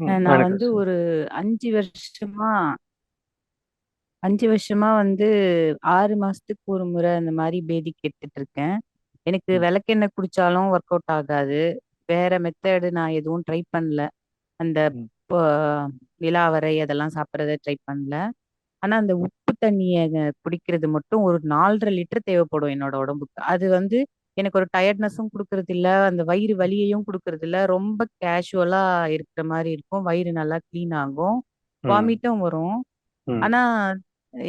ம். நான் வணக்கம் வந்து சார். ஒரு 5 வருஷமா 5 வருஷமா வந்து 6 மாசத்துக்கு ஒரு முறை அந்த மாரி பேதிக்கு எடுத்துட்டு இருக்கேன். எனக்கு ம். விளக்கெண்ணெய் குடிச்சாலும் ஒர்க் அவுட் ஆகாது. வேற மெத்தேடு நான் எதுவும் ட்ரை பண்ணல. அந்த ம். ப அதெல்லாம் சாப்பிடுறத ட்ரை பண்ணல. ஆனா, அந்த உப்பு தண்ணிய குடிக்கிறது மட்டும் ஒரு 4 1/2 லிட்டர் தேவைப்படும் என்னோட உடம்புக்கு. அது வந்து எனக்கு ஒரு டயர்ட்னஸும் குடுக்கறதில்ல, அந்த வயிறு வலியையும் குடுக்கறதில்ல. ரொம்ப கேஷுவலா இருக்கிற மாரி இருக்கும். வயிறு நல்லா கிளீன் ஆகும். ம். வாமிட்டும் வரும். ம். ஆனா,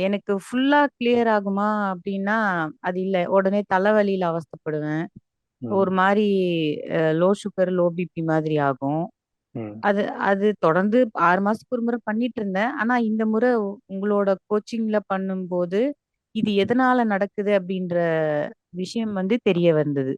எனக்கு ஃபுல்லா கிளியர் ஆகுமா அப்டின்னா, அது இல்ல. உடனே தலைவலியில அவஸ்தைப்படுவேன். ஒரு ம். மாரி அ லோ சுகர், லோ பிபி மாதிரி ஆகும். ம். அது அது தொடர்ந்து 6 மாசத்துக்கு ஒரு முறை பண்ணிட்டுருந்தேன். ஆனா, இந்த முறை உங்களோட கோச்சிங்ல பண்ணும்போது, இது எதனால நடக்குது அப்டின்ற விஷயம் வந்து தெரிய வந்தது.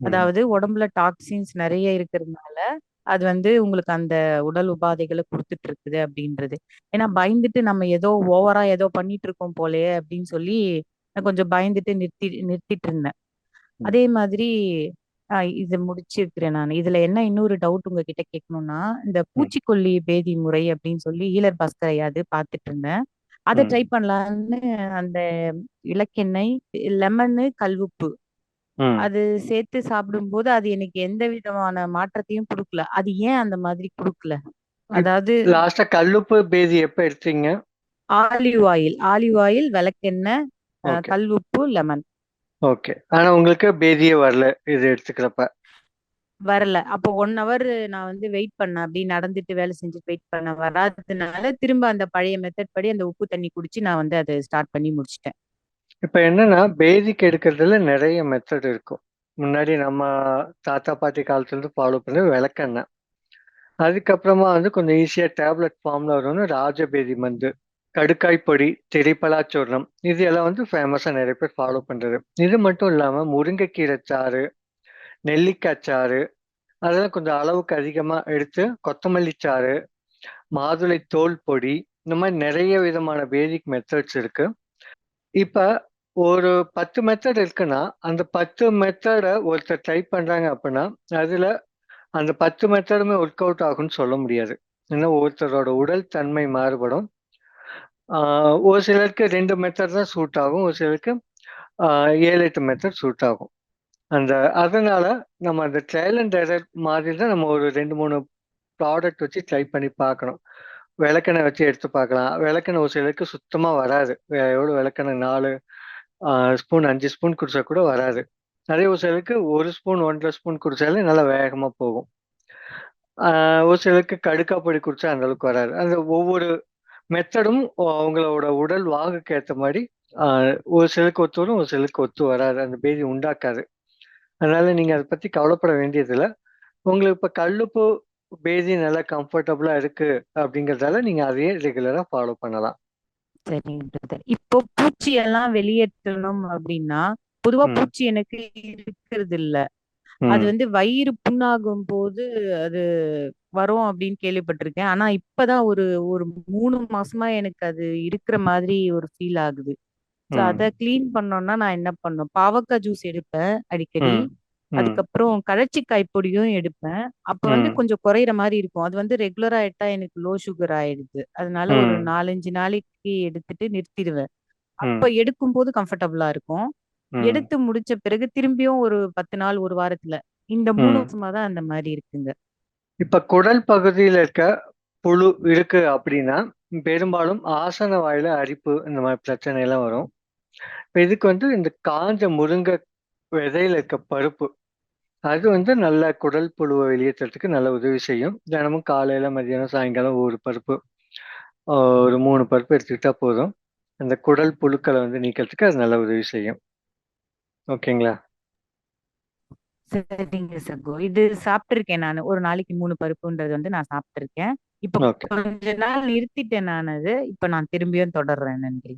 அதாவது உடம்புல டாக்ஸின்ஸ் நெறைய இருக்கிறதுனால, அது வந்து உங்களுக்கு அந்த உடல் உபாதைகள குடுத்துட்டு இருக்குது அப்டின்றது. ஏன்னா பயந்துட்டு நம்ம ஏதோ ஓவரா ஏதோ பண்ணிட்டு இருக்கோம் போலயே அப்டின்னு சொல்லி, நான் கொஞ்சம் பயந்துட்டு நிறுத்தி நிறுத்திட்டு இருந்தேன். அதே மாதிரி இத முடிச்சிருக்கிறேன் நானு. இதுல என்ன இன்னொரு டவுட் உங்ககிட்ட கேட்கணும்னா, இந்த. பூச்சிக்கொல்லி பேதி முறை அப்டின்னு சொல்லி ஹீலர் பாஸ்கர் ஐயாது பார்த்துட்டு இருந்தேன். அத ட்ரை ம். பண்ணலான்னு அந்த விளக்கெண்ணெய், லெமனு, கல்லுப்பு ம். அது சேர்த்து சாப்பிடும்போது, அது எனக்கு எந்த விதமான மாற்றத்தையும் குடுக்கல. அது ஏன் அந்த மாதிரி குடுக்கல? அதாவது லாஸ்ட்டா கல்லுப்பு, பேதி எப்ப எடுத்தீங்க? ஆலிவ் ஆயில் ஆலிவ் ஆயில், விளக்கெண்ணெய். கல்லுப்பு, லெமன். ஓகே. ஆனா உங்களுக்கு பேதியே வரல, இது எடுத்துக்கிறப்ப. வரல. அப்போ ஒன் ஹவர் நான் வந்து வெயிட் பண்ணேன். அப்படி நடந்துட்டு வேலை செஞ்சுட்டு வெயிட் பண்ண வராததுனால திரும்ப அந்த பழைய மெத்தட் படி அந்த உப்பு தண்ணி குடிச்சு நான் வந்து அதை ஸ்டார்ட் பண்ணி முடிச்சிட்டேன் இப்ப என்னன்னா, பேதிக்கு எடுக்கிறதுல நிறைய மெத்தட் இருக்கும். முன்னாடி நம்ம தாத்தா, பாட்டி காலத்துலருந்து ஃபாலோ பண்ணது விளக்கெண்ணெய். அதுக்கப்புறமா வந்து கொஞ்சம் ஈஸியா டேப்லெட் ஃபார்ம்ல வரும்னு ராஜபேதி மந்து கடுக்காய் பொடி, திரிபலாச்சூர்ணம் இது எல்லாம் வந்து ஃபேமஸா நிறைய பேர் ஃபாலோ பண்றது. இது மட்டும் இல்லாம முருங்கைக்கீரை சாறு, நெல்லிக்காய் சாறு, அதெல்லாம் கொஞ்சம் அளவுக்கு அதிகமா எடுத்து கொத்தமல்லி சாறு, மாதுளை தோல் பொடி, இந்த மாதிரி நிறைய விதமான பேதிக் மெத்தட்ஸ் இருக்கு. இப்ப ஒரு 10 மெத்தட் இருக்குன்னா, அந்த பத்து மெத்தடை ஒருத்தர் ட்ரை பண்றாங்க அப்படின்னா அதுல அந்த 10 மெத்தடுமே ஒர்க் அவுட் ஆகும்னு சொல்ல முடியாது. ஏன்னா ஒருத்தரோட உடல் தன்மை மாறுபடும். ஒரு சிலருக்கு ரெண்டு மெத்தட் தான் சூட் ஆகும். ஒரு சிலருக்கு ஏழு எட்டு மெத்தட் சூட் ஆகும். அந்த அதனால நம்ம அந்த ட்ரையல் அண்ட் எரர் மாதிரி தான் நம்ம ஒரு 2, 3 ப்ராடக்ட் வச்சு ட்ரை பண்ணி பார்க்கணும். விளக்கெண்ணெய் வச்சு எடுத்து பார்க்கலாம். விளக்கெண்ணெய் ஒரு சிலருக்கு சுத்தமாக வராது. எவ்வளோ விளக்கெண்ணெய் நாலு ஸ்பூன், அஞ்சு ஸ்பூன் குடிச்சா கூட வராது. நிறைய ஒரு சிலருக்கு ஒரு ஸ்பூன், 1 1/2 ஸ்பூன் குடிச்சாலே நல்லா வேகமாக போகும். ஒரு சிலருக்கு கடுக்கா பொடி குடிச்சா அந்த அளவுக்கு வராது. அந்த ஒவ்வொரு மெத்தடும் அவங்களோட உடல் வாகுக்கு ஏற்ற மாதிரி ஒரு சிலருக்கு ஒத்து வரும், ஒரு சிலருக்கு ஒத்து வராது. அந்த பேதி உண்டாக்காது. அதனால நீங்க அத பத்தி கவலைப்பட வேண்டியதில்ல. உங்களுக்கு இப்ப கல்லுப்பு, பேதி நல்லா கம்ஃபர்டபுளா இருக்கு அப்டிங்கிறதால நீங்க அதையே ரெகுலரா ஃபாலோ பண்ணலாம். சரிங்க பிரதர். இப்போ பூச்சி எல்லாம் வெளியேற்றணும் அப்டின்னா, பொதுவா. பூச்சி எனக்கு இருக்கிறதில்ல. அது ம். வந்து வயிறு புண்ணாகும்போது அது வரும் அப்டின்னு கேள்விப்பட்டுருக்கேன். ஆனா இப்பதான் ஒரு ஒரு 3 மாசமா எனக்கு அது இருக்கிற மாதிரி ஒரு ஃபீல் ஆகுது. ஸோ அத. கிளீன் பண்ணோம்னா நான் என்ன பண்ணணும்? பாவக்கா ஜூஸ் எடுப்பேன் அடிக்கடி. அதுக்கப்புறம் கழச்சிக்காய் பொடியும் எடுப்பேன். அப்ப வந்து. கொஞ்சம் குறையிற மாரி இருக்கும். அது வந்து ரெகுலரா எடுத்தா எனக்கு லோ சுகர் ஆயிடுது. அதனால ஒரு ம். 4, 5 நாளைக்கு எடுத்துட்டு நிறுத்திருவேன். அப்ப ம். எடுக்கும்போது கம்ஃபர்டபுளா இருக்கும். எடுத்து முடிச்ச பிறகு திரும்பியும் ஒரு 10 நாள், 1 வாரத்துல. இந்த 3 ம். மாசமா தான் அந்த மாரி இருக்குங்க. இப்ப குடல் பகுதியில இருக்க புழு இருக்கு அப்டின்னா, பெரும்பாலும் ஆசன வாயில அரிப்பு இந்த மாதிரி பிரச்சனை எல்லாம் வரும். இப்ப இதுக்கு வந்து இந்த காஞ்ச முருங்க விதையில இருக்க பருப்பு, அது வந்து நல்ல குடல் புழுவை வெளியேத்துறதுக்கு நல்ல உதவி செய்யும். தினமும் காலையில, மதியானம், சாயங்காலம் ஒரு பருப்பு, ஒரு மூணு பருப்பு எடுத்துக்கிட்டா போதும். அந்த குடல் புழுக்களை வந்து நீக்கிறதுக்கு அது நல்ல உதவி செய்யும். ஓகேங்களா? சரிங்க சகோ. இது சாப்ட்டுருக்கேன் நானு. ஒரு நாளைக்கு மூணு பருப்புன்றது வந்து நான் சாப்ட்டுருக்கேன். இப்ப. கொஞ்ச நாள் நிறுத்திட்டேன் நான் அது. இப்ப நான் திரும்பியும் தொடர்றேன். நன்றி.